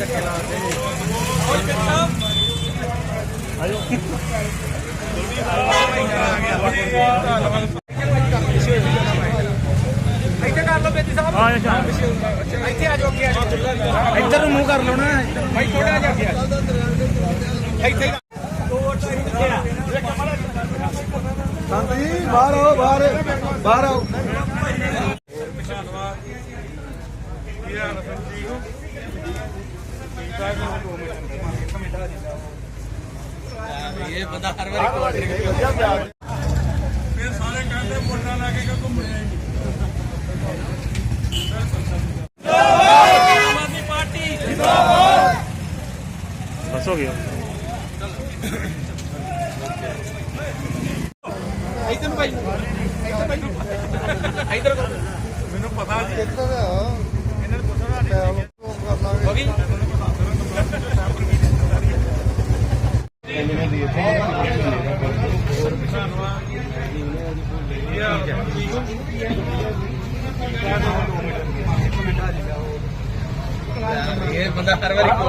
ਇੱਥੇ ਕਰ ਲਓ ਬੇਦੀ ਸਾਹਿਬ ਹਾਂ ਸ਼ਾਮ ਇੱਥੇ ਆ ਜਾਓ ਕੀ ਆ ਜਾਓ ਇੱਧਰ ਨੂੰ ਮੂੰਹ ਕਰ ਲਓ ਨਾ ਭਾਈ ਥੋੜਾ ਜਿਹਾ ਗਿਆ ਇੱਥੇ ਸੰਤ ਜੀ ਬਾਹਰ ਆਓ ਬਾਹਰ ਬਾਹਰ ਆਓ ਬਸ ਹੋ ਗਿਆ। ਇੱਧਰ ਭਾਈ। ਇੱਧਰ ਭਾਈ। ਇੱਧਰ ਕਰੋ। ਮੈਨੂੰ ਪਤਾ ਜੀ। ਇਹਨਾਂ ਨੂੰ ਪੁੱਛਣਾ ਨਹੀਂ। ਕਰ ਲਾਂਗੇ ਹੋ ਗਈ? ਇਹ ਬੰਦਾ ਹਰ ਵਾਰੀ ਕੋਲ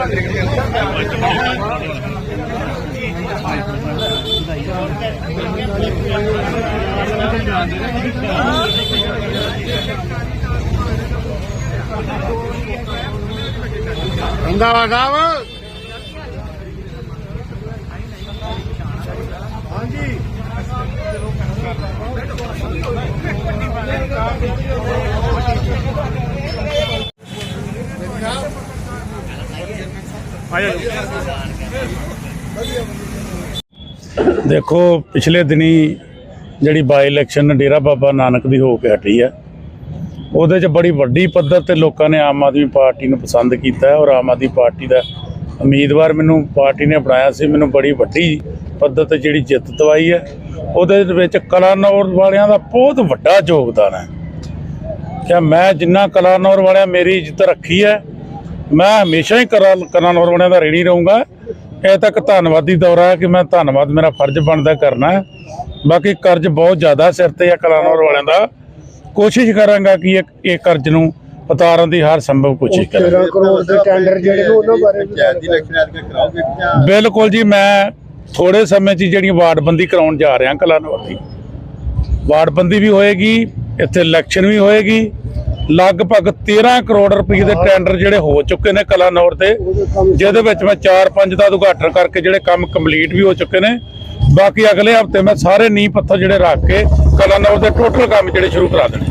ਰੰਦਾਵਾ ਸਾਹਿਬ। ਹਾਂਜੀ। ਦੇਖੋ, ਪਿਛਲੇ ਦਿਨੀ ਜਿਹੜੀ ਬਾਈ ਇਲੈਕਸ਼ਨ ਡੇਰਾ ਬਾਬਾ ਨਾਨਕ ਦੀ ਹੋ ਕੇ ਹਟੀ ਹੈ, ਉਹਦੇ 'ਚ ਬੜੀ ਵੱਡੀ ਪੱਧਰ ਤੇ ਲੋਕਾਂ ਨੇ ਆਮ ਆਦਮੀ ਪਾਰਟੀ ਨੂੰ ਪਸੰਦ ਕੀਤਾ ਔਰ ਆਮ ਆਦਮੀ ਪਾਰਟੀ ਦਾ ਉਮੀਦਵਾਰ ਮੈਨੂੰ ਪਾਰਟੀ ਨੇ ਬਣਾਇਆ ਸੀ, ਮੈਨੂੰ ਬੜੀ ਵੱਡੀ ਪੱਧਰ ਤੇ ਜਿਹੜੀ ਜਿੱਤ ਦਵਾਈ ਹੈ, ਉਹਦੇ ਵਿੱਚ ਕਲਾਨੌਰ ਵਾਲਿਆਂ ਦਾ ਬਹੁਤ ਵੱਡਾ ਯੋਗਦਾਨ ਹੈ। ਕਿ ਮੈਂ ਜਿੰਨਾ ਕਲਾਨੌਰ ਵਾਲਿਆਂ ਮੇਰੀ ਇੱਜ਼ਤ ਰੱਖੀ ਹੈ ਮੈਂ ਹਮੇਸ਼ਾ ਹੀ ਕਲਾ ਕਲਾਨੌਰ ਵਾਲਿਆਂ ਦਾ ਰੇੜੀ ਰਹੂੰਗਾ। ਇਹ ਤੱਕ ਧੰਨਵਾਦੀ ਦੌਰਾ ਹੈ ਕਿ ਮੈਂ ਧੰਨਵਾਦ ਮੇਰਾ ਫਰਜ਼ ਬਣਦਾ ਕਰਨਾ ਹੈ। ਬਾਕੀ ਕਰਜ਼ ਬਹੁਤ ਜ਼ਿਆਦਾ ਸਿਰ ਤੇ ਹੈ ਕਲਾਨੌਰ ਵਾਲਿਆਂ ਦਾ। ਕੋਸ਼ਿਸ਼ ਕਰਾਂਗਾ ਕਿ ਇਹ ਇਹ ਕਰਜ਼ ਨੂੰ ਉਤਾਰਨ ਦੀ ਹਰ ਸੰਭਵ ਕੋਸ਼ਿਸ਼ ਕਰਾਂਗਾ। 13 ਕਰੋੜ ਦੇ ਟੈਂਡਰ ਜਿਹੜੇ ਨੇ ਉਹਨਾਂ ਬਾਰੇ ਵੀ ਗੱਲ ਬਿਲਕੁਲ ਜੀ ਮੈਂ ਥੋੜੇ ਸਮੇਂ 'ਚ ਜਿਹੜੀ ਵਾਰਡਬੰਦੀ ਕਰਾਉਣ ਜਾ ਰਿਹਾ ਕਲਾਨੌਰ ਦੀ। ਵਾਰਡਬੰਦੀ ਵੀ ਹੋਏਗੀ ਇੱਥੇ ਇਲੈਕਸ਼ਨ ਵੀ ਹੋਏਗੀ। ਲਗਭਗ 13 ਕਰੋੜ ਰੁਪਏ ਦੇ ਟੈਂਡਰ ਜਿਹੜੇ ਹੋ ਚੁੱਕੇ ਨੇ ਕਲਾਨੌਰ ਤੇ ਜਿਹਦੇ ਵਿੱਚ ਮੈਂ 4-5 ਦਾ ਉਦਘਾਟਨ ਕਰਕੇ ਜਿਹੜੇ ਕੰਮ ਕੰਪਲੀਟ ਵੀ ਹੋ ਚੁੱਕੇ ਨੇ। ਬਾਕੀ ਅਗਲੇ ਹਫ਼ਤੇ ਮੈਂ ਸਾਰੇ ਨੀਂਹ ਪੱਥਰ ਜਿਹੜੇ ਰੱਖ ਕੇ ਕਲਾਨੌਰ ਦੇ ਟੋਟਲ ਕੰਮ ਜਿਹੜੇ ਸ਼ੁਰੂ ਕਰਾ ਦੇਣੇ।